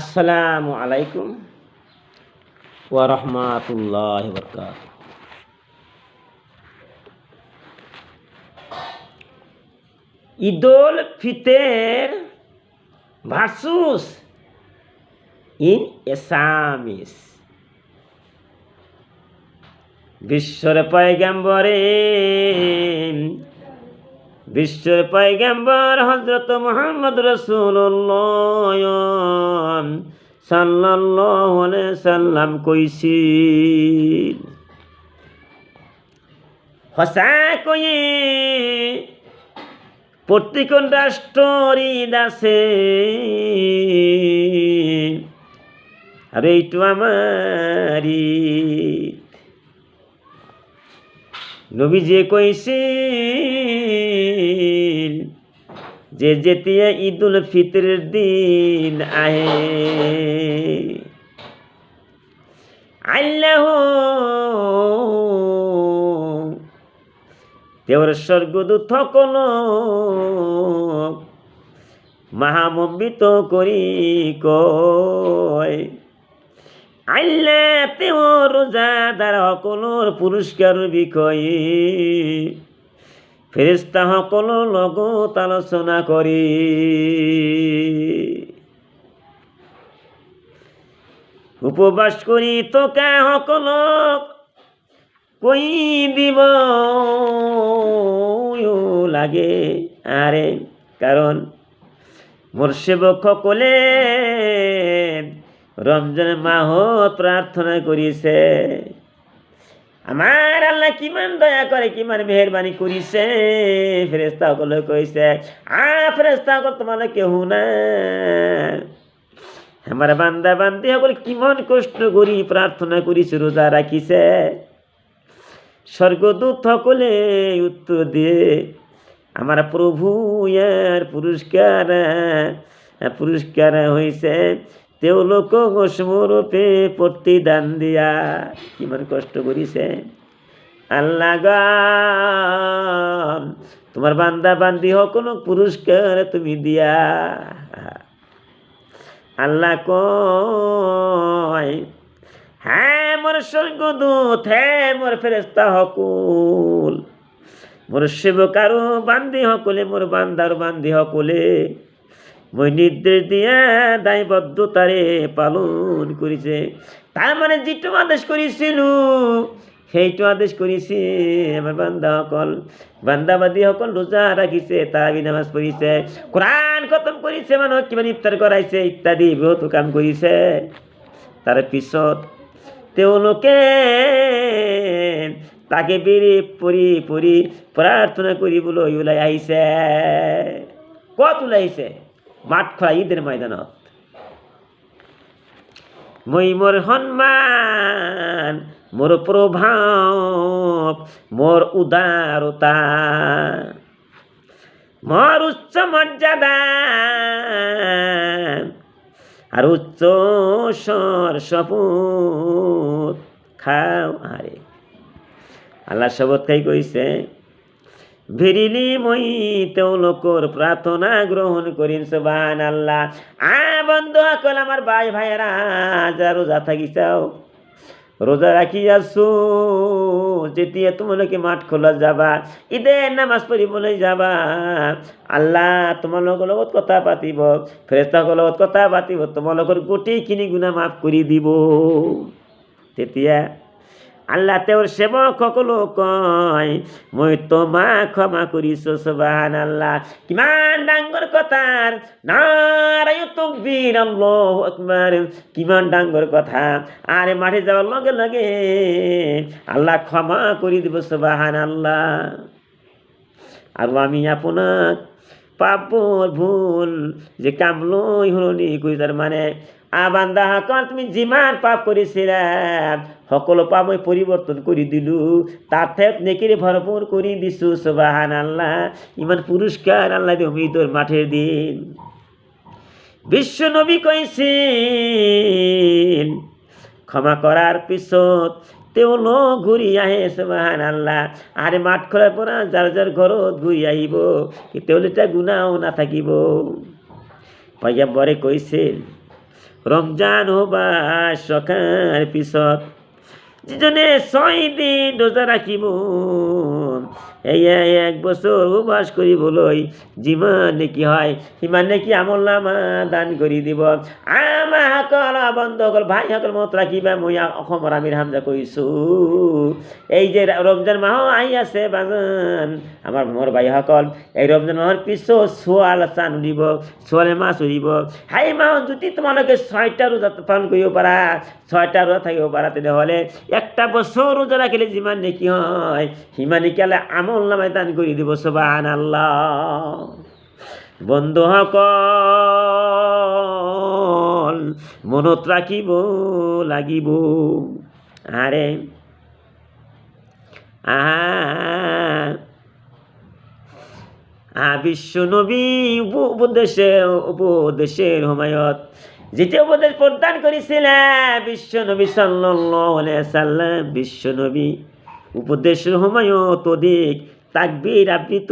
আসসালামু আলাইকুম ওয়া রাহমাতুল্লাহি ওয়া বারাকাতুহু। ঈদুল ফিতের ভার্সুস ইন এসামিস। বিশ্বর পয়গাম্বরে বিশ্বর পয়গাম্বর হজরত মোহাম্মদ রসুল্লাহ সাল্লাল্লাহু সাল্লাম কইছিল হসা কয়ে প্রত্যেকন রাষ্ট্রর ঈদ আছে আর এইটু আমার। নবী যে কইছিল যে যেতিয়া ঈদুল ফিতরের দিন আহে। আল্লাহ। দেওর স্বর্গদূত সকল মহামম্বিত করি কয়। আল্লাহ তেওঁৰ রোজাদার সকলৰ পুরস্কার বিষয়ে ফেরিস্তা সকল লগত আলোচনা কৰি উপবাস কৰি থকা সকলক কৈ দিব? লাগে। আরে, কারণ মোর সেবক সকলে রমজান মাহত প্রার্থনা করিছে। আমার আল্লাহ কিমান দয়া করে, কিমান মেহরবানি করিছে ফেরেস্তা সকলে কইছে আ ফেরেস্তা সকল তোমালে কেহ না আমার বান্দা বান্দি সকল কিমান কষ্ট করি, প্রার্থনা করিছে, রোজা রাখিছে। স্বর্গদূত সকলে উত্তর দিয়ে, আমার প্রভু ইয়ার পুরস্কার পুরস্কার হয়েছে তেওঁলোক সমরূপে প্রতিদান দিয়া। কিমান কষ্ট কৰিছে আল্লাহ গা, তোমার বান্দা বান্দি সকল পুরস্কার তুমি দিয়া। আল্লাহ কয় হ্যাঁ মোর স্বর্গদূত হ্যাঁ মোর ফেরেস্তা হকুল। মোর সেবক আরও বান্দি সকলে মোর বান্দার বান্দি সকলে মই নির্দেশ দিয়া দায়বদ্ধতারে পালন করিছে। তার মানে যিটো আদেশ কৰিছিল সেইটো আদেশ কৰিছে আমাৰ বান্দাসকল। বান্দাবাদী সকল ৰোজা ৰাখিছে তাৰাবি নামাজ পঢ়িছে কোরআন খতম কৰিছে মানুহক কিমান ইফতাৰ কৰাইছে ইত্যাদি বহুতো কাম কৰিছে তাৰ পিছত তেওঁলোকে তাকে বেৰি পৰি পৰি প্ৰাৰ্থনা কৰিবলৈ ওলাই আহিছে। ক'ত ওলাই আহিছে মাঠ খোলা ঈদের ময়দানত। মই মোর সন্মান মোর প্রভাব মোর উদারতা মোর উচ্চ মর্যাদা আর উচ্চ স্বর শপথ খাও আরে আল্লাহ শপথ খাই কইছে ভিরিলি মই তেওঁলোকৰ প্ৰাৰ্থনা গ্ৰহণ কৰিম সুবান আল্লাহ আ বন্ধু সকল আমার ভাই ভাইয়েরা যা রোজা থাকি চাও রোজা রাখি আছো। যেতিয়া তোমালোকে মাঠ খোলা যাবা ঈদের নামাজ পঢ়িবলৈ যাবা, আল্লাহ তোমালোকৰ লগত কথা পাতিব, ফেৰেস্তাসকলৰ লগত কথা পাতিব, তোমালোকৰ গোটেইখিনি গুণা মাফ কৰি দিব। তেতিয়া আল্লাহ তেওঁৰ সেৱক সকলো কয়, মই তোমাক ক্ষমা কৰিছো সুবাহান আল্লাহ কিমান ডাঙৰ কথাৰ নারায় তকবীর, আল্লাহু আকবার। কিমান ডাঙৰ কথা। আরে মাঠে যাওয়ার লগে লগে আল্লাহ ক্ষমা কৰি দিব সুবাহান আল্লাহ আৰু আমি আপোনাক পাপৰ ভুল যে কাম লৈ সলনি কৰি তাৰ মানে আবান্দা সকল তুমি যিমান পাপ কৰিছিলা সকলো পাপ মই পৰিৱৰ্তন কৰি দিলোঁ। তাৰ ঠাইত নেকিৰে ভৰপূৰ কৰি দিছোঁ চবাহান আল্লাহ ইমান পুৰস্কাৰ আল্লাহ দিম ঈদৰ মাঠের দিন। বিশ্ব নবী কৈছিল ক্ষমা কৰাৰ পিছত তেওঁলোক ঘূৰি আহে চবাহান আল্লাহ আৰে মাঠ পৰা যাৰ যাৰ ঘৰত ঘূৰি আহিব তেওঁলোকে গুণাও নাথাকিব পয়গম্বৰে কৈছিল ৰমজান হ'বা চকাৰ পিছত যিজনে ছয় দিন রোজা ৰাখিব এয়া এক বছৰ উপবাস কৰিবলৈ যিমান নেকি হয়? সিমান নেকি আমল নামা দান কৰি দিব? আমাসকল বন্ধুসকল ভাইসকল মনত ৰাখিবা মই অসমৰ আমিৰ হামজা কৈছোঁ এই যে ৰমজান মাহ আহি আছে, বাজান আমাৰ মোৰ ভাইসকল এই ৰমজান মাহৰ পিছত চোৱাল চান উৰিব চোৱালে মাছ উৰিব সেই মাহত যদি তোমালোকে ছয়টা ৰোজা পালন কৰিব পাৰা ছয়টা ৰোজা থাকিব পাৰা তেনেহ'লে একটা বছৰ ৰোজা ৰাখিলে যিমান নেকি হয়? সিমান নেকি হ'লে নামাই দান কৰি দিব চবান আল্লাহ বন্ধুসকল মনত ৰাখিব লাগিব। আৰে আহ বিশ্ব নবী উপ- উপদেশে, উপদেশের সময়ত যেতিয়া উপদেশ প্ৰদান কৰিছিলে বিশ্ব নবী সাল্লাম বিশ্ব নবী। উপদেশের সময়ত অধিক তাকবীর আবৃত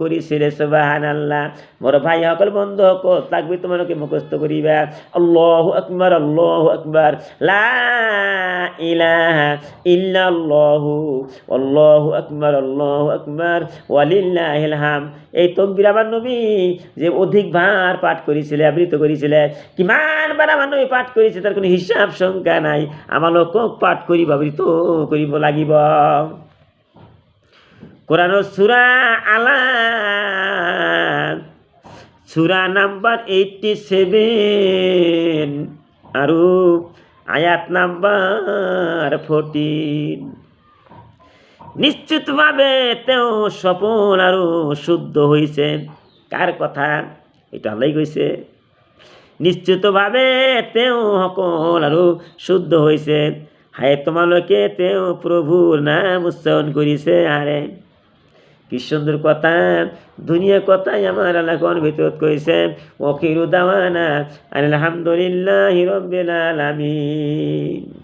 কৰিছিলে সুবাহান আল্লাহ মোর ভাই মোৰ ভাইসকল বন্ধুসকল তাকবীৰ তোমালোকে মুখস্থ কৰিবা আল্লাহু আকবার আল্লাহু আকবার। লা ইলাহা ইল্লাল্লাহু, আল্লাহু আকবার আল্লাহু আকবার। ওয়ালিল্লাহিল হাম। এই তকবির আমার নবী যে অধিক অধিকবার পাঠ কৰিছিলে আবৃত কৰিছিলে কিমানবাৰ আমাৰ নবী পাঠ কৰিছে তাৰ কোনো হিচাপ সংখ্যা নাই। আমালোকক পাঠ কৰিব আবৃত কৰিব লাগিব। কোরআন সুরা আলা সুরা নাম্বার এইটটি সেভেন আৰু আয়াত নাম্বার ফোরটিন নিশ্চিতভাৱে তেওঁ সপোন আৰু শুদ্ধ হৈছে কাৰ কথা? এইটো আলাই গৈছে নিশ্চিতভাৱে তেওঁ সকল আৰু শুদ্ধ হৈছে হাই তোমালোকে তেওঁ প্ৰভুৰ নাম উচ্চাৰণ কৰিছে আৰে কি কথা দুনিয়া কথাই আমার এলাকার ভিতৰত কইছে দাওয়ানা আলহামদুলিল্লাহ রব্বিল আলামিন।